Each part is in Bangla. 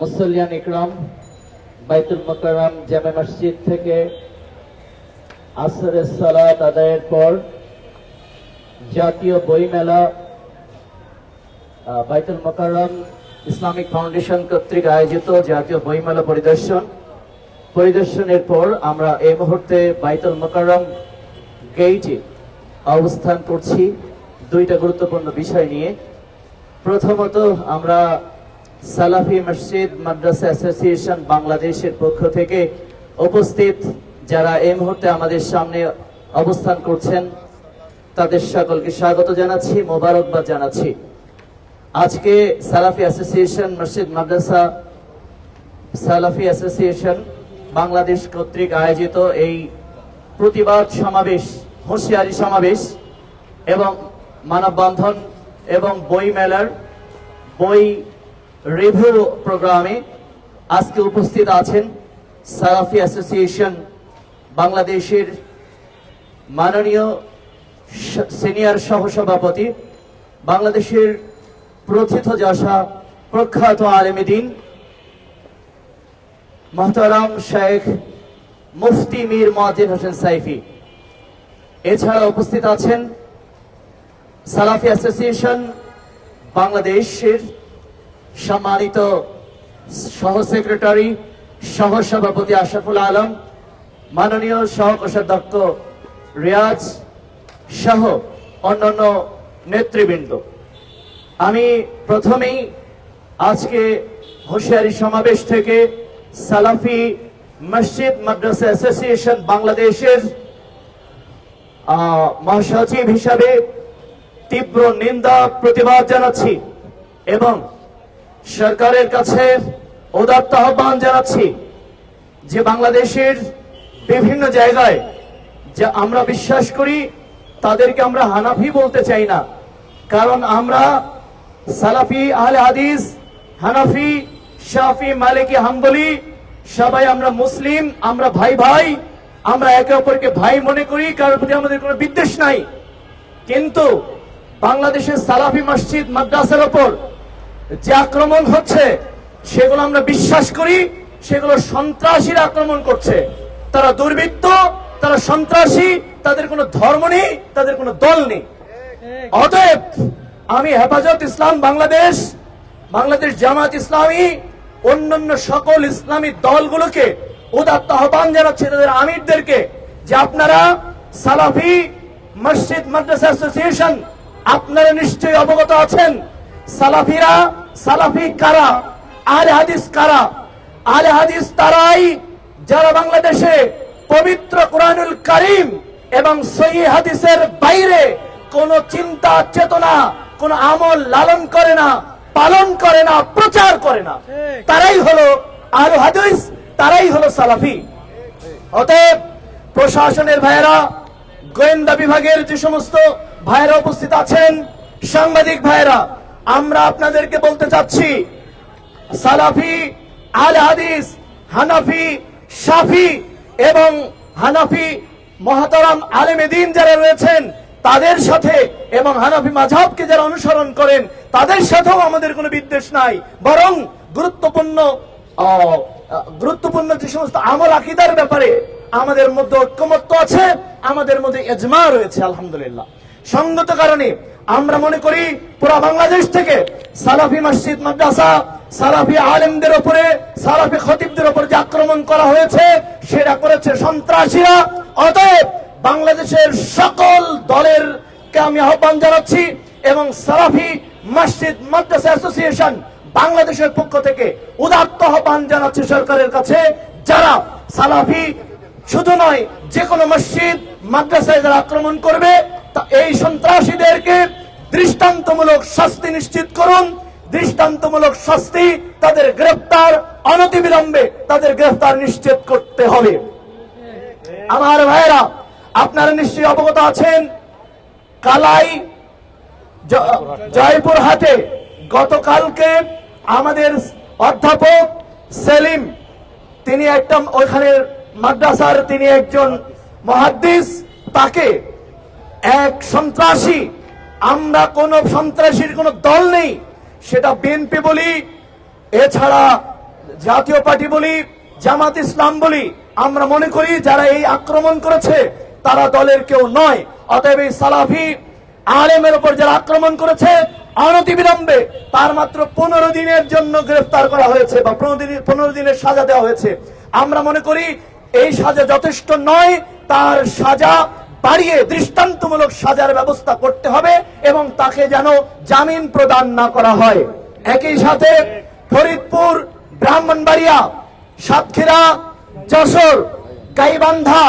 মুসল্লিয়ান ইকরাম, বাইতুল মোকাররম জামে মসজিদ থেকে আসরের সালাত আদায়ের পর জাতীয় বইমেলা বাইতুল মোকাররম ইসলামিক ফাউন্ডেশন কর্তৃক আয়োজিত জাতীয় বইমেলা পরিদর্শন। পরিদর্শনের পর আমরা এই মুহূর্তে বাইতুল মোকাররম গেইটে অবস্থান করছি। দুইটা গুরুত্বপূর্ণ বিষয় নিয়ে। প্রথমত আমরা সালাফি মসজিদ মাদ্রাসা অ্যাসোসিয়েশন বাংলাদেশের পক্ষ থেকে উপস্থিত যারা এই মুহূর্তে আমাদের সামনে অবস্থান করছেন, তাদের সকলকে স্বাগত জানাচ্ছি, মোবারকবাদ জানাচ্ছি। আজকে সালাফি অ্যাসোসিয়েশন মসজিদ মাদ্রাসা সালাফি অ্যাসোসিয়েশন বাংলাদেশ কর্তৃক আয়োজিত এই প্রতিবাদ সমাবেশ, হুঁশিয়ারি সমাবেশ এবং মানববন্ধন এবং বই মেলার বই রিভিউ প্রোগ্রামে আজকে উপস্থিত আছেন সালাফি অ্যাসোসিয়েশন বাংলাদেশের মাননীয় সিনিয়র সহসভাপতি, বাংলাদেশের প্রথিত যশা প্রখ্যাত আলেমেদিন মোহতারাম শেখ মুফতি মীর মজিদ হোসেন সাইফি। এছাড়া উপস্থিত আছেন সালাফি অ্যাসোসিয়েশন বাংলাদেশের সম্মানিত সহ সেক্রেটারি, সহ সভাপতি আশরাফুল আলম, মাননীয় সহকোষাধ্যক্ষ রিয়াজ সহ অন্যান্য নেতৃবৃন্দ। আমি প্রথমেই আজকে হুঁশিয়ারি সমাবেশ থেকে সালাফি মসজিদ মাদ্রাসা অ্যাসোসিয়েশন বাংলাদেশের মহাসচিব হিসাবে তীব্র নিন্দা, প্রতিবাদ জানাচ্ছি এবং সরকারের কাছে উদাত্ত আহ্বান জানাচ্ছি যে বাংলাদেশের বিভিন্ন জায়গায় যে আমরা বিশ্বাস করি, তাদেরকে আমরা হানাফি বলতে চাই না। কারণ আমরা সালাফি, আহলে হাদিস, হানাফি, শাফি, মালিকি, হাম্বলি, সবাই আমরা মুসলিম, আমরা ভাই ভাই, আমরা একে অপরকে ভাই মনে করি, কারোর প্রতি আমাদের কোনো বিদ্বেষ নাই। কিন্তু বাংলাদেশের সালাফি মসজিদ, মাদ্রাসার ওপর যে আক্রমণ হচ্ছে, সেগুলো আমরা বিশ্বাস করি, সেগুলো সন্ত্রাসীরা আক্রমণ করছে। তারা দুর্বৃত্ত, তারা সন্ত্রাসী, তাদের কোনো ধর্ম নেই, তাদের কোনো দল নেই। অতএব আমি হেফাজত ইসলাম বাংলাদেশ বাংলাদেশ জামাত ইসলামী, অন্যান্য সকল ইসলামী দলগুলোকে উদাত্ত আহ্বান জানাচ্ছি, তাদের আমিরদেরকে, যে আপনারা সালাফি, মসজিদ, মাদ্রাসা, অ্যাসোসিয়েশন, আপনারা নিশ্চয়ই অবগত আছেন। সালাফিরা, সালাফি কারা আলে হাদিস কারা? আলে হাদিস তারাই যারা বাংলাদেশে পবিত্র কোরআনুল কারিম এবং সহি হাদিসের বাইরে কোন চিন্তা, চেতনা, কোন আমল লালন করে না, পালন করে না, প্রচার করে না। তারাই হলো আল হাদিস, তারাই হলো সালাফি। অতএব প্রশাসনের ভাইয়েরা, গোয়েন্দা বিভাগের যে সমস্ত ভাইয়েরা উপস্থিত আছেন, সাংবাদিক ভাইয়েরা আমরা আপনাদেরকে বলতে চাচ্ছি, সালাফি আল হাদিস, হানাফি, শাফি এবং হানাফি মহাতারাম আলেমেদিন যারা রয়েছেন, তাদের সাথে এবং হানাফি মাঝাবকে যারা অনুসরণ করেন, তাদের সাথেও আমাদের কোনো বিদ্বেষ নাই। বরং গুরুত্বপূর্ণ গুরুত্বপূর্ণ যে সমস্ত আমল আকিদার ব্যাপারে আমাদের মধ্যে ঐক্যমত্য আছে, আমাদের মধ্যে এজমা রয়েছে, আলহামদুলিল্লাহ। সঙ্গত কারণে আমরা মনে করি পুরা বাংলাদেশ থেকে সালাফি মসজিদ, মাদ্রাসা, সালাফি আলেমদের ওপরে, সালাফি খতিবদের উপরে যে আক্রমণ করা হয়েছে, সেটা করেছে সন্ত্রাসীরা। অতএব বাংলাদেশের সকল দলের কে আমি আহ্বান জানাচ্ছি এবং সালাফি মসজিদ, মাদ্রাসা অ্যাসোসিয়েশন বাংলাদেশের পক্ষ থেকে উদাত্ত আহ্বান জানাচ্ছে সরকারের কাছে, যারা সালাফি শুধু নয়, যে কোনো মসজিদ, মাদ্রাসায় যারা আক্রমণ করবে এই সন্ত্রাসীদেরকে দৃষ্টান্তমূলক শাস্তি নিশ্চিত করুন। দৃষ্টান্তমূলক শাস্তি তাদের গ্রেফতার, অনতিবিলম্বে তাদের গ্রেফতার নিশ্চিত করতে হবে। আমার ভাইয়েরা, আপনারা নিশ্চয়ই অবগত আছেন, কালাই জয়পুর হাটে গতকালকে আমাদের অধ্যাপক সেলিম, তিনি একটা ওইখানে মাদ্রাসার তিনি একজন মহাদ্দিস, তাকে এক সন্ত্রাসী, আমরা কোন সন্ত্রাসীর কোন দল নেই, সেটা বিএনপি বলি, এছাড়া জাতীয় পার্টি বলি, জামাত ইসলাম বলি, আমরা মনে করি যারা এই আক্রমণ করেছে, তারা দলের কেউ নয়। অতএব এই সালাফি আলেমের উপর যারা আক্রমণ করেছে, অনতিবিলম্বে তার মাত্র পনেরো দিনের জন্য গ্রেফতার করা হয়েছে বা পনেরো দিনের সাজা দেওয়া হয়েছে। আমরা মনে করি এই সাজা যথেষ্ট নয়, তার সাজা বাড়িয়ে দৃষ্টান্তমূলক সাজার ব্যবস্থা করতে হবে এবং তাকে যেন জামিন প্রদান না করা হয়। একই সাথে ফরিদপুর, ব্রাহ্মণবাড়িয়া, সাতক্ষীরা, যশোর, গাইবান্ধা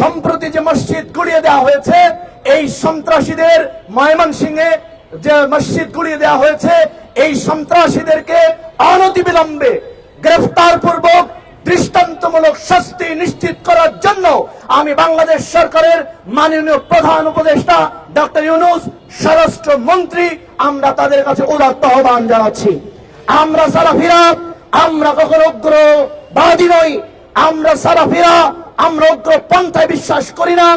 সম্প্রতি যে মসজিদ গুড়িয়ে দেওয়া হয়েছে, এই সন্ত্রাসীদের ময়মনসিংহে যে মসজিদ গুড়িয়ে দেওয়া হয়েছে, এই সন্ত্রাসীদেরকে অনতিবিলম্বে গ্রেফতার পূর্বক দৃষ্টান্তমূলক শাস্তি নিশ্চিত করার জন্য আমি বাংলাদেশ সরকারের মাননীয় প্রধান উপদেষ্টা ডক্টর ইউনুস স্বরাষ্ট্র মন্ত্রী আমরা তাদের কাছে উদাত্ত আহ্বান জানাচ্ছি। আমরা সারাফিরা, আমরা কখনো উগ্রবাদী নই। আমরা সারাফিরা, আমরা উগ্র পন্থায় বিশ্বাস করি না।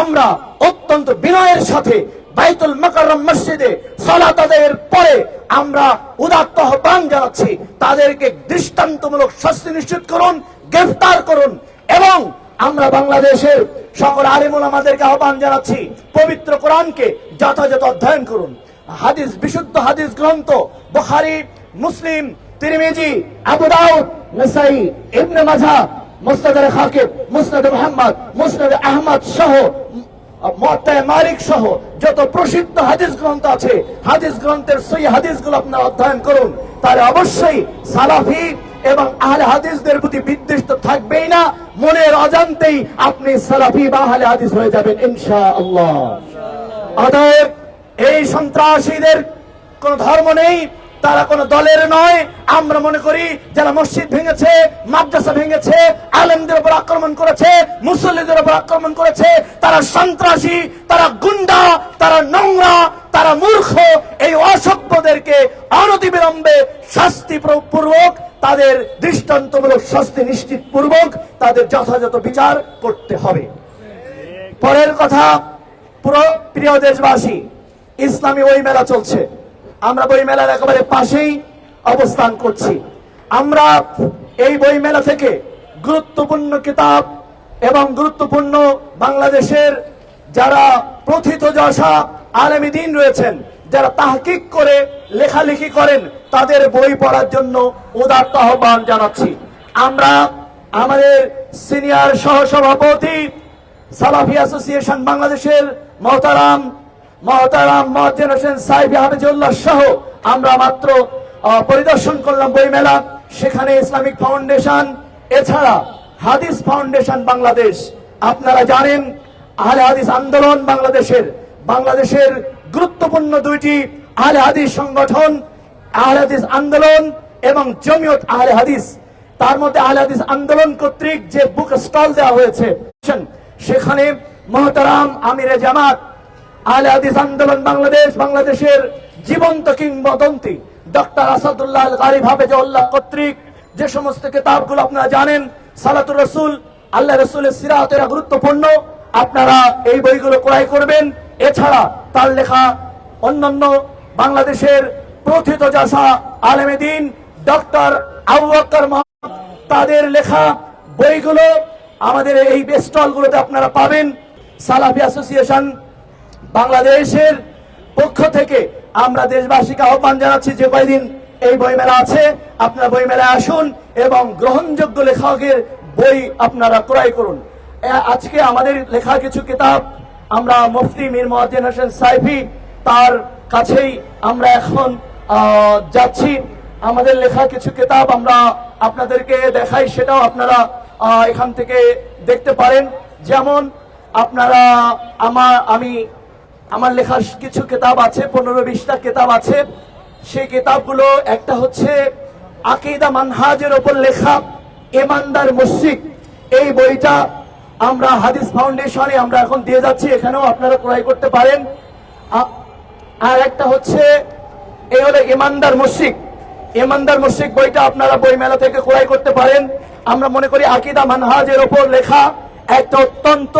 আমরা অত্যন্ত বিনয়ের সাথে বাইতুল মকরম মসজিদে সালাত আদায়ের পরে আমরা উদাত্ত আহ্বান জানাচ্ছি, তাদেরকে দৃষ্টান্তমূলক শাস্তি নিশ্চিত করুন, গ্রেফতার করুন এবং আমরা বাংলাদেশের সকল আলিমুল আমাদেরকে আহ্বান জানাচ্ছি, পবিত্র কোরআনকে যথাযথ অধ্যয়ন করুন। হাদিস, বিশুদ্ধ হাদিস গ্রন্থ, বুখারী, মুসলিম, তিরমিজি, আবু দাউদ, নাসাই, ইবনে মাজাহ, মুসনাদ হাকিম, মুসনাদ মুহাম্মদ, মুসনাদ আহমদ সহ এবং থাকবেই না অজান্তেই আপনি সালাফি বা হাদিস হয়ে যাবেন ইনশাআল্লাহ। অতএব এই সন্ত্রাসীদের কোন ধর্ম নেই তারা কোন দলের নয়। আমরা মনে করি যারা মসজিদ ভেঙেছে, মাদ্রাসা ভেঙেছে, আলেমদের উপর আক্রমণ করেছে, মুসল্লিদের উপর আক্রমণ করেছে, তারা সন্ত্রাসী, তারা গুন্ডা, তারা নোংরা, তারা মূর্খ, এই অসভ্যদেরকে অনতিবিলম্বে শাস্তি পূর্বক তাদের দৃষ্টান্তমূলক শাস্তি নিশ্চিত পূর্বক তাদের যথাযথ বিচার করতে হবে। পরের কথা, পুরো প্রিয় দেশবাসী, ইসলামী ওই মেলা চলছে। আমরা বই মেলার একেবারে পাশেই অবস্থান করছি। আমরা এই বই মেলা থেকে গুরুত্বপূর্ণ কিতাব এবং গুরুত্বপূর্ণ বাংলাদেশের যারা প্রথিত যশা আলেমী দিন রয়েছেন, যারা তাহকিক করে লেখালেখি করেন, তাদের বই পড়ার জন্য উদার্ত আহ্বান জানাচ্ছি। আমরা আমাদের সিনিয়র সহসভাপতি সালাফি অ্যাসোসিয়েশন বাংলাদেশের মহতারাম মহতারাম মহাজেন হোসেন সাহেব হাফিজুল্লাহ সহ আমরা মাত্র পরিদর্শন করলাম বই মেলা সেখানে ইসলামিক ফাউন্ডেশন, এছাড়া হাদিস ফাউন্ডেশন বাংলাদেশ। আপনারা জানেন, আহলে হাদিস আন্দোলন বাংলাদেশের বাংলাদেশের গুরুত্বপূর্ণ দুইটি আহলে হাদিস সংগঠন, আহলে হাদিস আন্দোলন এবং জমিয়ত আহলে হাদিস। তার মধ্যে আহলে হাদিস আন্দোলন কর্তৃক যে বুক স্টল দেওয়া হয়েছে, সেখানে মহতারাম আমিরে জামাত আহলে হাদিস আন্দোলন বাংলাদেশ, বাংলাদেশের জীবন্ত কিংবদন্তি ডক্টর আসাদুল্লাহ আল গারিব হাফেজউল্লাহ কর্তৃক যে সমস্ত কিতাবগুলো আপনারা জানেন, সালাতুর রসুল, আল্লাহ রসুলের সিরাত এরা গুরুত্বপূর্ণ। আপনারা এই বইগুলো ক্রয় করবেন। এছাড়া তার লেখা অন্যান্য বাংলাদেশের প্রথিত যাসা আলেমেদিন ডক্টর আবু বকর মোহাম্মদ, তাদের লেখা বইগুলো আমাদের এই স্টলগুলোতে আপনারা পাবেন। সালাফি অ্যাসোসিয়েশন বাংলাদেশের পক্ষ থেকে আমরা দেশবাসীকে আহ্বান জানাচ্ছি যে কয়দিন এই বইমেলা আছে, আপনারা বইমেলায় আসুন এবং গ্রহণযোগ্য লেখকের বই আপনারা ক্রয় করুন। আজকে আমাদের লেখা কিছু কিতাব, আমরা মুফতি মীর মহাজিন হোসেন সাইফি, তার কাছেই আমরা এখন যাচ্ছি। আমাদের লেখা কিছু কিতাব আমরা আপনাদেরকে দেখাই, সেটাও আপনারা এখান থেকে দেখতে পারেন। যেমন আপনারা আমার আমি আমার লেখা কিছু কেতাব আছে, পনেরো বিশটা কেতাব আছে। সেই কিতাবগুলো একটা হচ্ছে আকিদা মানহাজের ওপর লেখা ইমানদার মুশরিক। এই বইটা আমরা হাদিস ফাউন্ডেশনে আমরা এখন দিয়ে যাচ্ছি, এখানেও আপনারা ক্রয় করতে পারেন। আর একটা হচ্ছে, এই হলো ইমানদার মসজিদ ইমানদার মসজিদ বইটা আপনারা বই মেলা থেকে ক্রয় করতে পারেন। আমরা মনে করি আকিদা মানহাজের ওপর লেখা একটা অত্যন্ত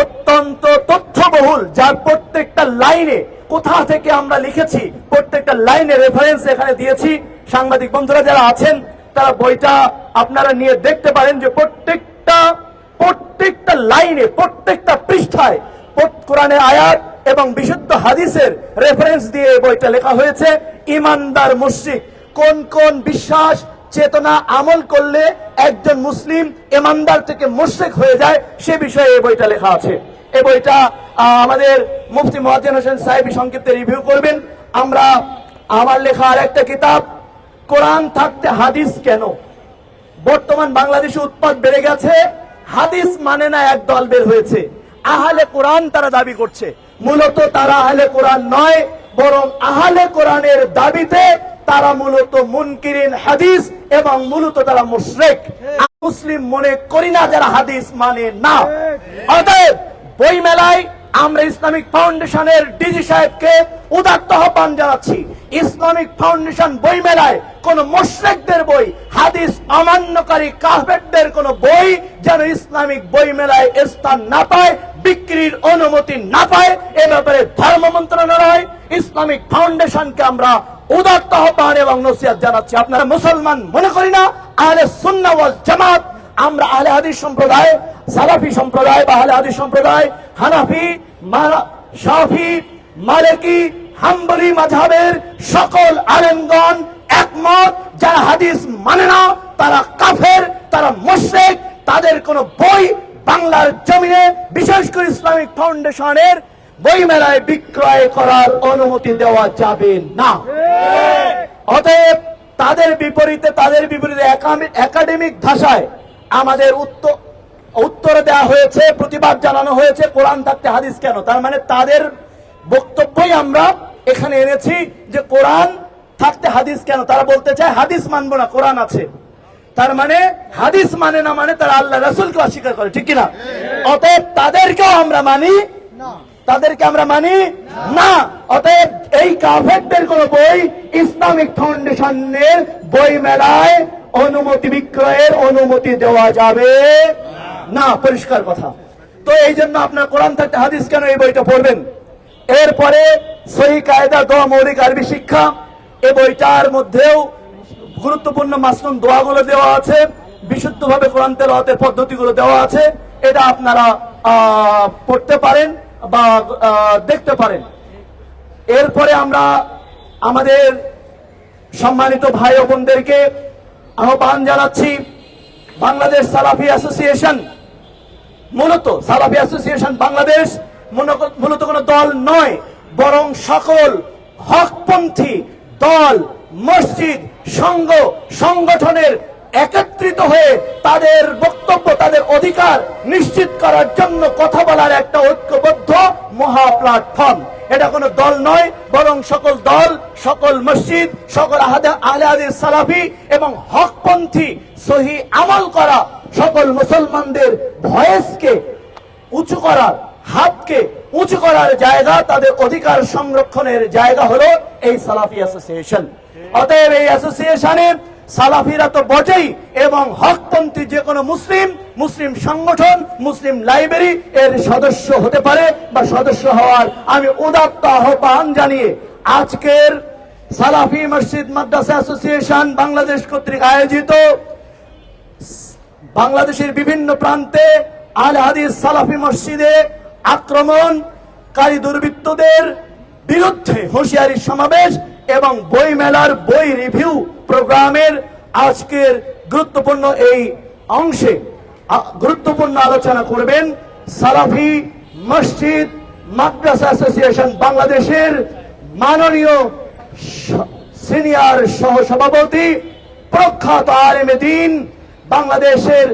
অত্যন্ত তথ্যবহুল, যার প্রত্যেকটা লাইনে কোথা থেকে আমরা লিখেছি, প্রত্যেকটা লাইনে রেফারেন্স এখানে দিয়েছি। সাংবাদিক বন্ধুরা যারা আছেন, তারা বইটা আপনারা নিয়ে দেখতে পারেন যে প্রত্যেকটা প্রত্যেকটা লাইনে, প্রত্যেকটা পৃষ্ঠায় কোরআনের আয়াত এবং বিশুদ্ধ হাদিসের রেফারেন্স দিয়ে বইটা লেখা হয়েছে। ইমানদার মুশরিক, কোন কোন বিশ্বাস চেতনা আমল করলে একজন মুসলিম ইমানদার থেকে মুশরিক হয়ে যায়, সে বিষয়ে এই বইটা লেখা আছে। এই বইটা আমাদের মুফতি মহাজ্জেন হোসেন সাহেব সংক্ষিপ্তে রিভিউ করবেন। আমরা, আমার লেখা আর একটা কিতাব, কোরআন থাকতে হাদিস কেন? বর্তমান বাংলাদেশে উৎপাদ বেড়ে গেছে, হাদিস মানে না এক দল বের হয়েছে। আহলে কোরআন তারা দাবি করছে। মূলত তারা আহলে কোরআন নয়, বরং আহলে কোরআনের দাবিতে তারা মূলত মুনকিরিন হাদিস এবং মূলত তারা মুশরিক। মুসলিম মনে করি না যারা হাদিস মানে না। অতএব বই মেলায় আমরা ইসলামিক ফাউন্ডেশনের ডিজি সাহেবকে উদাত্ত আহ্বান জানাচ্ছি। ইসলামিক ফাউন্ডেশন বই মেলায় কোন মোশরেকদের বই হাদিস অমান্যকারী কাফেরদের কোন বই যেন ইসলামিক বই মেলায় স্থান না পায় বিক্রির অনুমতি না পায় এ ব্যাপারে ধর্ম মন্ত্রণালয় ইসলামিক ফাউন্ডেশনকে আমরা উদাত্ত আহ্বান এবং নসিহত জানাচ্ছি। আপনারা মুসলমান মনে করি না, আহলে সুন্নাহ ওয়াল জামাত। আমরা আহলে হাদিস সম্প্রদায়, সালাফি সম্প্রদায় বা আহলে হাদিস সম্প্রদায়, হানাফি শাফি, মালিকি, হাম্বলি মাঝহাবের সকল আলেমগণ একমত, যারা হাদিস মানে না, তারা কাফের, তারা মুশরিক, তাদের কোন বই বাংলার জমিনে, বিশেষ করে ইসলামিক ফাউন্ডেশনের বই মেলায় বিক্রয় করার অনুমতি দেওয়া যাবে না। অতএব তাদের বিপরীতে তাদের বিপরীতে একাডেমিক ভাষায় আমাদের উত্তর উত্তর দেওয়া হয়েছে, প্রতিবাদ জানানো হয়েছে, কোরআন থাকতে হাদিস কেন? তার মানে তাদের বক্তব্যই আমরা এখানে এনেছি যে কোরআন থাকতে হাদিস কেন? তারা বলতে চায় হাদিস মানবো না, কোরআন আছে। তার মানে হাদিস মানে না মানে তারা আল্লাহ রসুলকে অস্বীকার করে, ঠিক কিনা? অতএব তাদেরকেও আমরা মানি তাদেরকে আমরা মানি না। অতএব এই কাফেরদের কোন বই ইসলামিক ফাউন্ডেশনের বই মেলায় অনুমতি বিক্রয়ের অনুমতি দেওয়া যাবে না। পরিষ্কার কথা। তো এই জন্য আপনার কোরআন থাকতে হাদিস কেন এই বইটা পড়বেন? এরপরে সহি কায়দা দোয়া মৌলিক আরবি শিক্ষা এই বইটার মধ্যেও গুরুত্বপূর্ণ মাসনুন দোয়াগুলো দেওয়া আছে, বিশুদ্ধভাবে কোরআন তেলাওয়াতের পদ্ধতিগুলো দেওয়া আছে। এটা আপনারা পড়তে পারেন। বা দেখতে পারেন। এরপরে আমরা আমাদের সম্মানিত ভাই ও বোনদেরকে আহ্বান জানাচ্ছি, বাংলাদেশ সালাফি অ্যাসোসিয়েশন, মূলত সালাফি অ্যাসোসিয়েশন বাংলাদেশ মূলত- কোনো দল নয়, বরং সকল হকপন্থী দল, মসজিদ, সংঘ, সংগঠনের একত্রিত হয়ে তাদের বক্তব্য, তাদের অধিকার নিশ্চিত করার জন্য কথা বলার একটা ঐক্যবদ্ধ মহা প্ল্যাটফর্ম এটা কোনো দল নয়, বরং সকল দল, সকল মসজিদ, সকল আহলে হাদিস সালাফি এবং হকপন্থী সহি আমল করা সকল মুসলমানদের ভয়েসকে উঁচু করার, হাতকে উঁচু করার জায়গা, তাদের অধিকার সংরক্ষণের জায়গা হলো এই সালাফি অ্যাসোসিয়েশন। অতএব এই অ্যাসোসিয়েশনে সালাফিরা তো বটেই, এবং হকপন্থী যে কোনো মুসলিম মুসলিম সংগঠন, মুসলিম লাইব্রেরি এর সদস্য হতে পারে বা সদস্য হওয়ার আমি উদাত্ত আহ্বান জানিয়ে আজকের সালাফি মসজিদ মাদ্রাসা অ্যাসোসিয়েশন বাংলাদেশ কর্তৃক আয়োজিত বাংলাদেশের বিভিন্ন প্রান্তে আল হাদিস সালাফি মসজিদে আক্রমণকারী দুর্বৃত্তদের বিরুদ্ধে হুঁশিয়ারি সমাবেশ এবং বই মেলার বই রিভিউ প্রোগ্রামের আজকের গুরুত্বপূর্ণ এই অংশে গুরুত্বপূর্ণ আলোচনা করবেন সালাফি মসজিদ মাদ্রাসা অ্যাসোসিয়েশন বাংলাদেশের মাননীয় সিনিয়র সহ সভাপতি প্রখ্যাত আলেমে দিন, বাংলাদেশের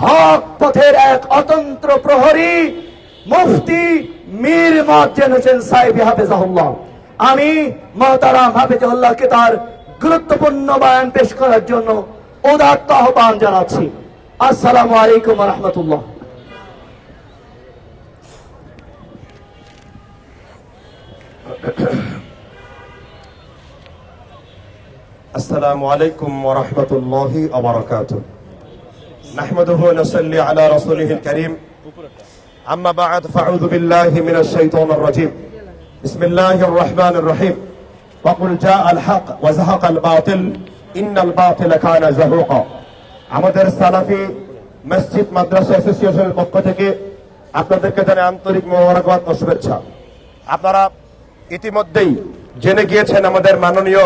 হক পথের এক অতন্ত্র প্রহরী মুফতি মীর মজ্জেন হোসেন সাহেব হাফেজাহুল্লাহ। আমি মহতারাম হাফেজাহুল্লাহকে তার গুরুত্বপূর্ণ বয়ান পেশ করার জন্য উদাত্ত আহ্বান জানাচ্ছি আসসালামু আলাইকুম রহমতুল্লাহ السلام عليكم ورحمة الله وبركاته نحمده ونصلي على رسوله الكريم أما بعد فأعوذ بالله من الشيطان الرجيم بسم الله الرحمن الرحيم وقل جاء الحق وزهق الباطل ইন্নাল বাতিলা কানা যাহুকা আমাদের সালাফি মসজিদ মাদ্রাসা অ্যাসোসিয়েশনের পক্ষ থেকে আপনাদেরকে জানাই আন্তরিক মোবারকবাদ ও শুভেচ্ছা আপনারা ইতিমধ্যেই জেনে গিয়েছেন আমাদের মাননীয়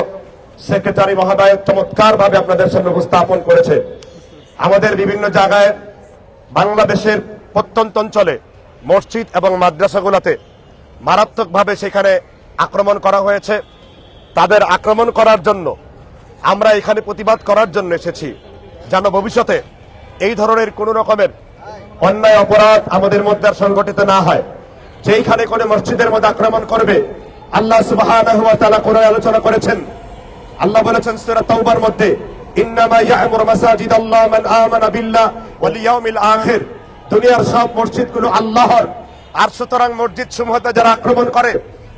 সেক্রেটারি মহোদয় চমৎকার ভাবে আপনাদের সামনে উপস্থাপন করেছে আমাদের বিভিন্ন জায়গায় বাংলাদেশের প্রত্যন্ত অঞ্চলে মসজিদ এবং মাদ্রাসাগুলোতে মারাত্মকভাবে সেখানে আক্রমণ করা হয়েছে। তাদের আক্রমণ করার জন্য আমরা এখানে প্রতিবাদ করার জন্য এসেছি। যেন ভবিষ্যতে এই ধরনের কোন রকমের অন্যায় অপরাধ আমাদের মধ্যে আর সংগঠিত না হয়। যেইখানে কোনো মসজিদের মধ্যে আক্রমণ করবে, আল্লাহ তাআলা কোরআনে আলোচনা করেছেন। আল্লাহ বলেছেন সূরা তাওবার মধ্যে, ইন্নামা ইয়া'মুরু মাসাজিদাল্লাহ মান আমানা বিল্লাহ ওয়াল ইয়াউমিল আখির। দুনিয়ার সব মসজিদগুলো আল্লাহর। আর সুতরাং মসজিদ সমূহতে যারা আক্রমণ করে,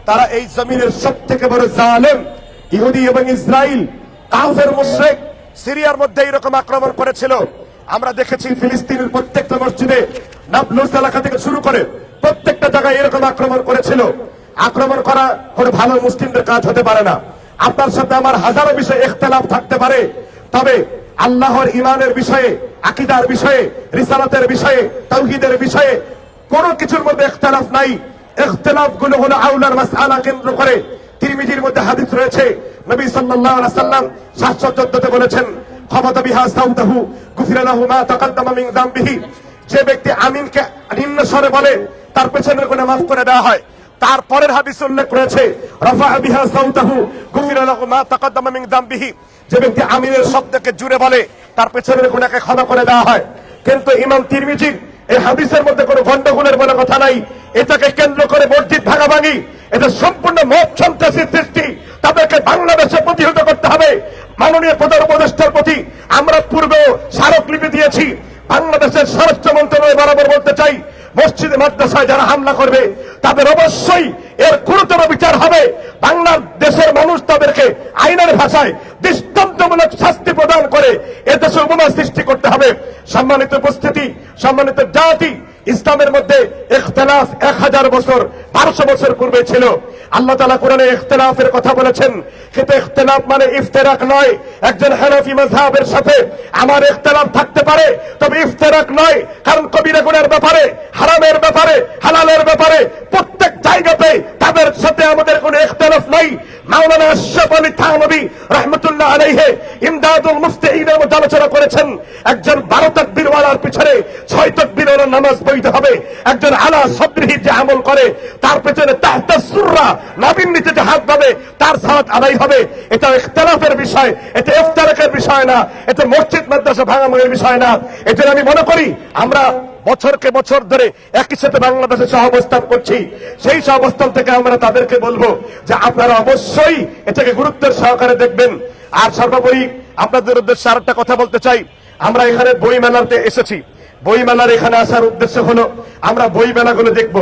তারা এই জমিনের সবথেকে বড় জালেম, ইহুদি এবং ইসরাইল, কাফের, মুশরিক, সিরিয়ার মধ্যে এরকম আক্রমণ করেছিল। আমরা দেখেছি ফিলিস্তিনের প্রত্যেকটা মসজিদে নাবলুস এলাকা থেকে শুরু করে প্রত্যেকটা জায়গায় এরকম আক্রমণ করেছিল। আক্রমণ করা কোনো ভালো মুসলিমদের কাজ হতে পারে না। আপনার সাথে আমার হাজারো বিষয়ে ইখতলাফ থাকতে পারে। তবে আল্লাহর ইমানের বিষয়ে, আকিদার বিষয়ে, রিসালাতের বিষয়ে, তৌহিদের বিষয়ে কোন কিছুর মধ্যে ইখতলাফ নাই। ইখতলাফগুলো হলো আউলার মাসআলা কেন্দ্র করে। তিরমিজির মধ্যে হাদিস রয়েছে। নবী সাল্লাল্লাহু আলাইহি সাল্লাম 714 তে বলেছেন বিহা মা তাকাদ্দামা মিন যামবিহি। যে ব্যক্তি আমিনকে নিম্ন স্বরে বলে, তার পেছনের গুনাহ মাফ করে দেওয়া হয়। তারপরের হাদিস উল্লেখ করেছে রাফা বিহা সাউতাহু, গুফিরা মা তাকাদ্দামা মিন যামবিহি। যে ব্যক্তি আমিনের শব্দকে জুড়ে বলে, তার পেছনের গুনাহকে ক্ষমা করে দেওয়া হয়। কিন্তু ইমাম তিরমিজি এই হাদিসের মধ্যে কোনো গন্ডগোলের বলে কথা নাই। এটাকে কেন্দ্র করে মসজিদ ভাগাভাগি, এটা সম্পূর্ণ মত সন্ত্রাসীর সৃষ্টি। তাদেরকে বাংলাদেশে প্রতিহত করতে হবে। মাননীয় প্রধান উপদেষ্টার প্রতি আমরা পূর্বেও স্মারকলিপি দিয়েছি। বাংলাদেশের স্বরাষ্ট্র মন্ত্রণালয় বরাবর বলতে চাই, মসজিদে মাদ্রাসায় যারা হামলা করবে, তাদের অবশ্যই এর গুরুতর বিচার হবে। বাংলাদেশের মানুষ তাদেরকে আইনের ভাষায় দৃষ্টান্তমূলক শাস্তি প্রদান করে এদেশে উপমা সৃষ্টি করতে হবে। সম্মানিত উপস্থিতি, সম্মানিত জাতি, ইসলামের মধ্যে ইখতলাফ এক হাজার বছর, বারোশো বছর পূর্বে ছিল। আল্লাহ তালা কোরআনে ইখতলাফের কথা বলেছেন কিন্তু ইখতলাফ মানে ইফতেরাক নয়। একজন হানাফি মাযহাবের সাথে আমার ইখতলাফ থাকতে পারে, তবে ইফতেরাক নয়। কারণ কবিরা গুনার ব্যাপারে, হারামের ব্যাপারে, হালালের ব্যাপারে প্রত্যেক জায়গাতে তাদের সাথে আমাদের কোনো ইখতলাফ নাই। মাওলানা আশরাফ আলী থানবী রহমতুল্লাহ আলাইহে ইমদাদুল মুফতি মধ্যে আলোচনা করেছেন একজন বারো তাকবীরওয়ালার পিছনে ছয় তাকবীরওয়ালার নামাজ পড়তে হবে। একজন আলা সদরিহি যে আমল করে, তার পেছনে তাহতা সুররা নাবিন নিচে যে হাত পাবে তার সালাত আদায় হবে। এটা ইখতিলাফের বিষয়, এটা ইফতারাকের বিষয় না, এটা মসজিদ, মাদ্রাসা ভাঙাভাঙির বিষয় না। এটা আমি মনে করি, আমরা বছরকে বছর ধরে একই সাথে বাংলাদেশে সহাবস্থান করছি। সেই সহাবস্থান থেকে আমরা তাদেরকে বলব যে আপনারা অবশ্যই এটাকে গুরুত্বের সহকারে দেখবেন। আর সর্বোপরি আপনাদের উদ্দেশ্যে আরেকটা কথা বলতে চাই। আমরা এখানে বই মেলাতে এসেছি। বই মেলার এখানে আসার উদ্দেশ্য হলো, আমরা বই মেলাগুলো দেখব।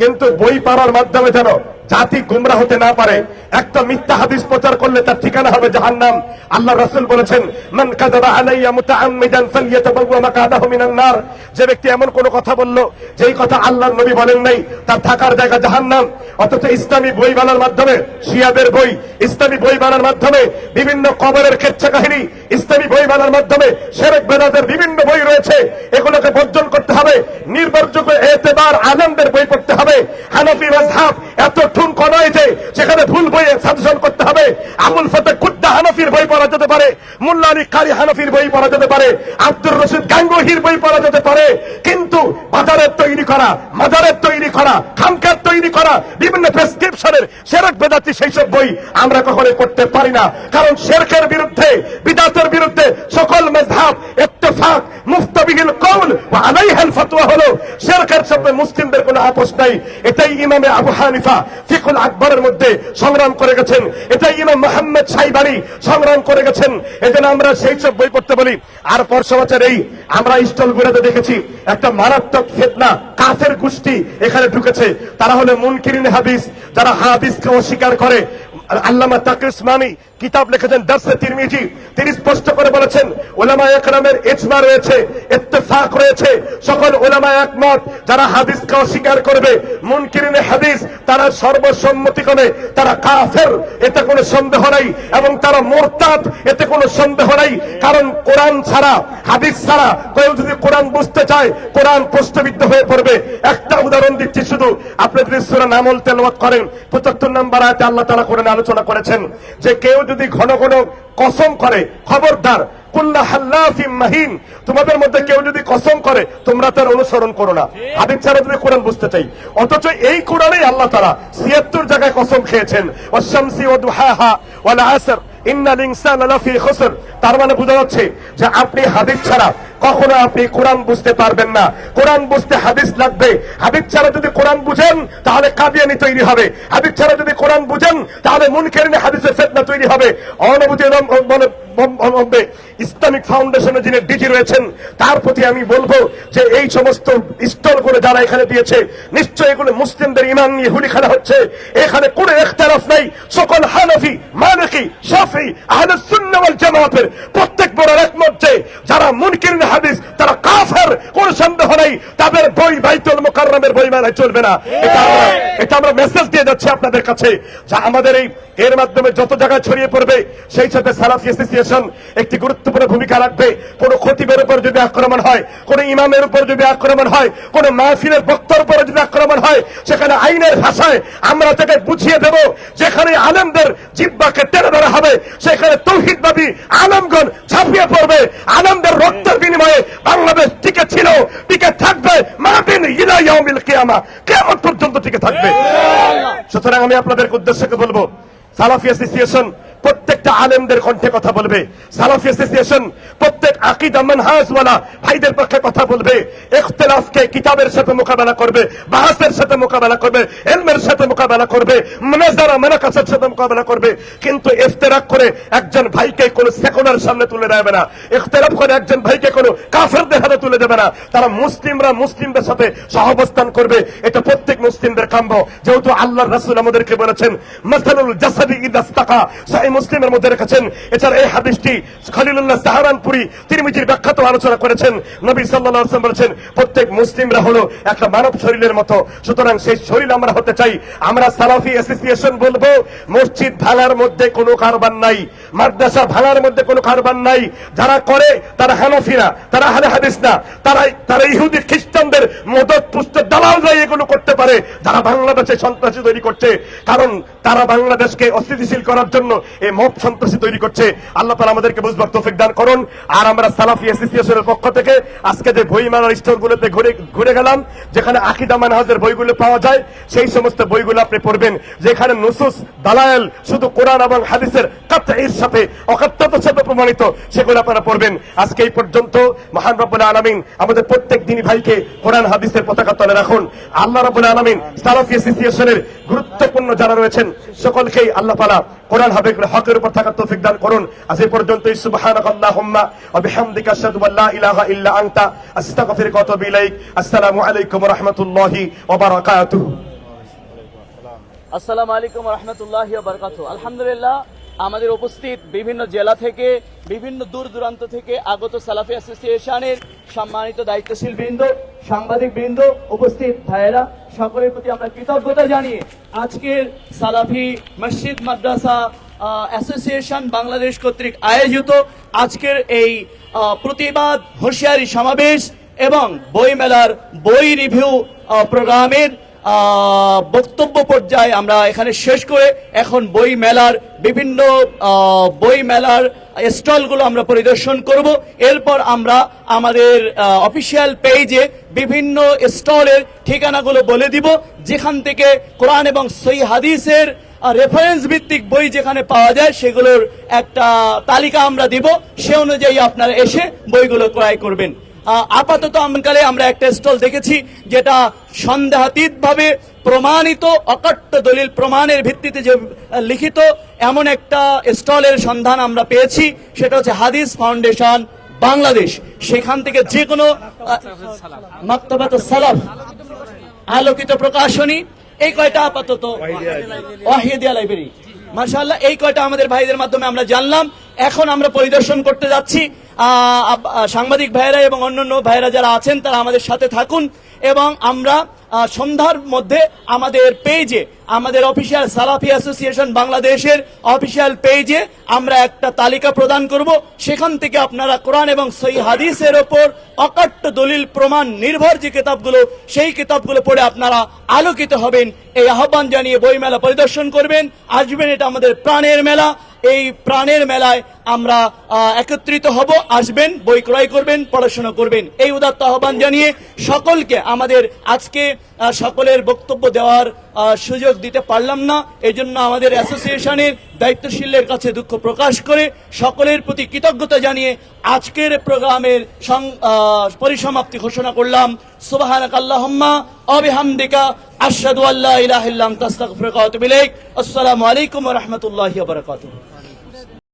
কিন্তু বই পড়ার মাধ্যমে যেন জাতি গুমরা হতে না পারে। একটা মিথ্যা হাদিস প্রচার করলে তার ঠিকানা হবে জাহান্নাম। আল্লাহ রাসূল বলেছেন, মান কাযাবা আলাইয়া মুতাআম্মিদান ফালইয়াতাবাওয়া মাকাদাহু মিনান নার। যে ব্যক্তি এমন কোন কথা বলল, যেই কথা আল্লাহর নবী বলেন নাই, তার থাকার জায়গা জাহান্নাম। অথচ ইসলামী বই বানার মাধ্যমে, শিয়াদের বই, ইসলামী বই বানার মাধ্যমে, বিভিন্ন কবরের কেচ্ছা কাহিনী, ইসলামী বই বানার মাধ্যমে শেরেক বেদাতের বিভিন্ন বই রয়েছে। এগুলোকে বর্জন করতে হবে। নির্ভরযোগ্য এতেবার আনন্দের বই পড়তে হবে। হানাফি মাযহাব এত ঠুনকো নয় যে সেখানে ভুল বইয়ে সাজেশন করতে হবে। আবুল ফতে কুদ্দা হানাফির বই পড়া যেতে পারে, মোল্লা আলী কারি হানাফির বই পড়া যেতে পারে, আব্দুর রশিদ গাঙ্গুহির বই পড়া যেতে পারে, কিন্তু বাজারের তৈরি করা, মাজারের তৈরি করা খামকার তৈরি করা, বিভিন্ন প্রেসক্রিপশনের সেরক বেদাতি সেই সব বই আমরা কখনোই করতে পারি না। কারণ শেরকের বিরুদ্ধে, বিদাতের বিরুদ্ধে সকল মেজহাব ইত্তেফাক মুফতাবিহিল কৌল ওয়া আলাইহাল ফতোয়া হলো শেরকের সাথে মুসলিমদের কোনো আপোষ নাই। এটাই ইমামে আবু হানিফা ফিকুল আকবরের মধ্যে সংগ্রাম করে গেছেন। এটাই ইমাম মোহাম্মদ সাইবারি সংগ্রাম করে গেছেন। এজন্য আমরা সেই সব বই পড়তে বলি। আর পরশবছর এই, আমরা স্টল গুলোতে দেখেছি, একটা মারাত্মক ফেতনা, কাফের গোষ্ঠী এখানে ঢুকেছে। তারা হলো মুনকিরিন হাদিস, যারা হাদিসকে অস্বীকার করে। আল্লামা তাকিস মানি কিতাব লিখেছেন দার্সে তিরমিজি। তিনি স্পষ্ট করে বলেছেন ওলামা একরামের ইজমা রয়েছে, ইত্তেফাক রয়েছে। সকল ওলামা একমত, যারা হাদিসকে অস্বীকার করবে, মুনকিরিনে হাদিস, তারা সর্বসম্মতিক্রমে তারা কাফের, এতে কোনো সন্দেহ নাই। এবং তারা মোরতাদ, এতে কোনো সন্দেহ নাই। কারণ কোরআন ছাড়া, হাদিস ছাড়া, কেউ যদি কোরআন বুঝতে চায়, কোরআন প্রশ্নবিদ্ধ হয়ে পড়বে। একটা উদাহরণ দিচ্ছি শুধু। আপনি যদি সূরা নামল তেলাওয়াত করেন 75 নম্বর আয়াতে আল্লাহ তাআলা কোরআনে আলোচনা করেছেন যে কেউ যদি ঘন ঘন কসম করে, খবরদার, কুল্লা হাল্লাফিম মাহিন, তোমাদের মধ্যে কেউ যদি কসম করে, তোমরা তার অনুসরণ করো না। হাদিস ছাড়া যদি কোরআন বুঝতে চাই। অথচ এই কোরআনেই আল্লাহ তারা ছিয়াত্তর জায়গায় কসম খেয়েছেন। ওয়াশামসি ওয়া দুহাহা ওয়াল আসর তার মানে বোঝা যাচ্ছে যে আপনি হাদিস ছাড়া কখনো আপনি কোরআন বুঝতে পারবেন না। কোরআন বুঝতে হাদিস লাগবে। হাদিস ছাড়া যদি কোরআন বুঝেন, তাহলে কাদিয়ানি তৈরি হবে। হাদিস ছাড়া যদি কোরআন বুঝেন, তাহলে হাদিসের ফেতনা তৈরি হবে। মানে ইসলামিক ফাউন্ডেশনের যিনি ডিজি রয়েছেন, তার প্রতি আমি বলব যে এই সমস্ত স্টল করে যারা এখানে দিয়েছে নিশ্চয় এগুলো মুসলিমদের ইমান নিয়ে হুলি খেলা হচ্ছে। এখানে কোনো ইখতালাফ নাই। সকল হানফি মালিকি, শাফি, আহলে সুন্নাহ ওয়াল জামাতের প্রত্যেক বড় একমত যে যারা মুনকিরিন হাদিস, তারা কাফের, কোন সন্দেহ নাই, তাদের বই বাইতুল মুকাররমের বই মানায় চলবে না। এটা আমরা এটা আমরা মেসেজ দিয়ে যাচ্ছি আপনাদের কাছে যা আমাদের এই এর মাধ্যমে যত জায়গায় ছড়িয়ে পড়বে, সেই সাথে সালাফি অ্যাসোসিয়েশন একটি গুরুত্বপূর্ণ ভূমিকা রাখবে। কোন খতিবের উপর যদি আক্রমণ হয়, কোন ইমামের উপর যদি আক্রমণ হয়, কোন মাহফিলের বক্তর উপর যদি আক্রমণ হয়, সেখানে আইনের ভাষায় আমরা তাকে বুঝিয়ে দেব, যেখানে আলেমদের জিব্বাকে টেনে ধরা হবে। সেখানে তৌহিদবাদী আলমগণ ঝাঁপিয়ে পড়বে। আলমদের রক্তের বিনিময়ে বাংলাদেশ টিকে ছিল, টিকে থাকবে মাহবিন ইলা ইয়াউমিল কিয়ামা। কিয়ামত পর্যন্ত টিকে থাকবে। সুতরাং আমি আপনাদের উদ্দেশ্যকে বলব সালাফি অ্যাসোসিয়েশন প্রত্যেকটা আলেমদের কণ্ঠে কথা বলবে। সালাফি অ্যাসোসিয়েশন, প্রত্যেক আকিদা মানহাজওয়ালা ভাইদের পক্ষে কথা বলবে। ইখতিলাফকে কিতাবের সাথে মোকাবেলা করবে বাহাসের সাথে মোকাবেলা করবে এলমের সাথে মোকাবেলা করবে, মুনাজারা মানাকাসের সাথে মোকাবেলা করবে। কিন্তু ইফতিরাক করে একজন ভাইকে কোন সেকুলার সামনে তুলে দেবে না। ইখতিলাফ করে একজন ভাইকে কোন কাফেরদের হাতে তুলে দেবে না। তারা মুসলিমরা মুসলিমদের সাথে সহাবস্থান করবে। এটা প্রত্যেক মুসলিমদের কাম্য। যেহেতু আল্লাহ রাসূল আমাদেরকে বলেছেন, মাসালুল জাসাদি ইদাস্তাকা সহিহ মুসলিমের মধ্যে রেখেছেন। এছাড়া এই হাদিসটি খলিলুল্লাহ সাহারানপুরি তিরমিজির ব্যাখ্যাতেও আলোচনা করেছেন। নবী সাল্লাল্লাহু আলাইহি ওয়াসাল্লাম বলেছেন, প্রত্যেক মুসলিমরা হলো একটা মানব শরীরের মতো। সুতরাং সেই শরীর আমরা হতে চাই। আমরা সালাফি অ্যাসোসিয়েশন বলব, মসজিদ ভাঙার মধ্যে কোনো কারবার নাই। মাদ্রাসা ভাঙার মধ্যে কোনো কারবার নাই। যারা করে, তারা হানফিরা, তারা হালে হাদিস না। তারা তারা ইহুদি, খ্রিস্টানদের মদত, পুষ্ট দালালরাই এগুলো করতে পারে। যারা বাংলাদেশে সন্ত্রাসী তৈরি করছে, কারণ তারা বাংলাদেশকে অস্থিতিশীল করার জন্য এই মব সন্ত্রাসী তৈরি করছে। আল্লাহ তালা আমাদেরকে বুঝবার তৌফিক দান করুন। আর আমরা সালাফি অ্যাসোসিয়েশনের পক্ষ থেকে আজকে যে বই মেলার স্টোরগুলোতে ঘুরে ঘুরে গেলাম, যেখানে আকিদা মানহাজের বইগুলো পাওয়া যায়, সেই সমস্ত বইগুলো আপনি পড়বেন, যেখানে নুসুস, দালায়েল, শুধু কোরআন এবং হাদিসের কাতের সাথে অকাত্যতার সাথে প্রমাণিত, সেগুলো আপনারা পড়বেন। আজকে এই পর্যন্ত, মহান রব্বুল আলামিন, আমাদের প্রত্যেক দিনী ভাইকে কোরআন, হাদিসের পতাকা তলে রাখুন। আল্লাহ রব্বুল আলামিন সালাফি অ্যাসোসিয়েশনের গুরুত্বপূর্ণ যারা রয়েছেন, সকলকেই আল্লাহ তাআলা কোরআন হবে হকের উপর থাকার তৌফিক দান করুন। আজ এই পর্যন্তই, সুবহানাকাল্লাহুম্মা, ওয়া বিহামদিকা আশহাদু আল্লা ইলাহা ইল্লা আনতা, আস্তাগফিরুকা ওয়া আতুবু ইলাইক। আসসালামু আলাইকুম ওয়া রাহমাতুল্লাহি ওয়া বারাকাতুহু। আসসালামু আলাইকুম রহমতুল্লাহ বরকাত আলহামদুলিল্লাহ, আমাদের উপস্থিত বিভিন্ন জেলা থেকে, বিভিন্ন দূর দূরান্ত থেকে আগত সালাফি অ্যাসোসিয়েশনের সম্মানিত দায়িত্বশীল বৃন্দ, সাংবাদিক বৃন্দ উপস্থিত। ভাইয়েরা, সকলের প্রতি আমরা কৃতজ্ঞতা জানিয়ে আজকের সালাফি মসজিদ মাদ্রাসা অ্যাসোসিয়েশন বাংলাদেশ কর্তৃক আয়োজিত আজকের এই প্রতিবাদ হুঁশিয়ারি সমাবেশ এবং বই মেলার বই রিভিউ প্রোগ্রামের বক্তব্য পর্যায়ে আমরা এখানে শেষ করে এখন বই মেলার বিভিন্ন বই মেলার স্টলগুলো আমরা পরিদর্শন করব। এরপর আমরা আমাদের অফিসিয়াল পেজে বিভিন্ন স্টলের ঠিকানাগুলো বলে দিব, যেখান থেকে কোরআন এবং সই হাদিসের রেফারেন্স ভিত্তিক বই যেখানে পাওয়া যায় সেগুলোর একটা তালিকা আমরা দিব। সে অনুযায়ী আপনারা এসে বইগুলো ক্রয় করবেন। আপাতত আমকালে আমরা একটা স্টল দেখেছি যেটা সন্দেহাতীত ভাবে প্রমাণিত অকট্ট দলিল প্রমাণের ভিত্তিতে যে লিখিত এমন একটা স্টলের সন্ধান আমরা পেয়েছি। সেটা হচ্ছে হাদিস ফাউন্ডেশন বাংলাদেশ। সেখান থেকে যে কোনো মাক্তবাত সালাফ। আলোকিত প্রকাশনী। এই কয়টা আপাতত? ওয়াহিদিয়া লাইব্রেরি। মাশাআল্লাহ এই কয়টা আমাদের ভাইদের মাধ্যমে আমরা জানলাম। এখন আমরা পরিদর্শন করতে যাচ্ছি। সাংবাদিক ভাইরা এবং অন্যান্য ভাইরা যারা আছেন, তারা আমাদের সাথে থাকুন এবং আমরা সন্ধ্যার মধ্যে আমাদের পেজে আমাদের অফিসিয়াল সালাফি অ্যাসোসিয়েশন বাংলাদেশের অফিসিয়াল পেজে আমরা একটা তালিকা প্রদান করব। সেখান থেকে আপনারা কোরআন এবং সই হাদিসের ওপর অকাট্য দলিল, প্রমাণ, নির্ভর যে কিতাবগুলো, সেই কিতাবগুলো পড়ে আপনারা আলোকিত হবেন। এই আহ্বান জানিয়ে বইমেলা পরিদর্শন করবেন। আসবেন, এটা আমাদের প্রাণের মেলা। এই প্রাণের মেলায় আমরা একত্রিত হব, আসবেন, বই ক্রয় করবেন, পড়াশোনা করবেন। এই উদাত্ত আহ্বান জানিয়ে সকলকে আমাদের আজকে সকলের বক্তব্য দেওয়ার সুযোগ দিতে পারলাম না। এই জন্য আমাদের অ্যাসোসিয়েশনের দায়িত্বশীলের কাছে দুঃখ প্রকাশ করে সকলের প্রতি কৃতজ্ঞতা জানিয়ে আজকের প্রোগ্রামের পরিসমাপ্তি ঘোষণা করলাম। সুবাহানাক আল্লাহুম্মা অবিহামদিকা আশহাদু আল্লাহ ইলাহা ইল্লা আনতা আস্তাগফিরুকা ওয়া আসসালামু আলাইকুম ওয়া রাহমাতুল্লাহি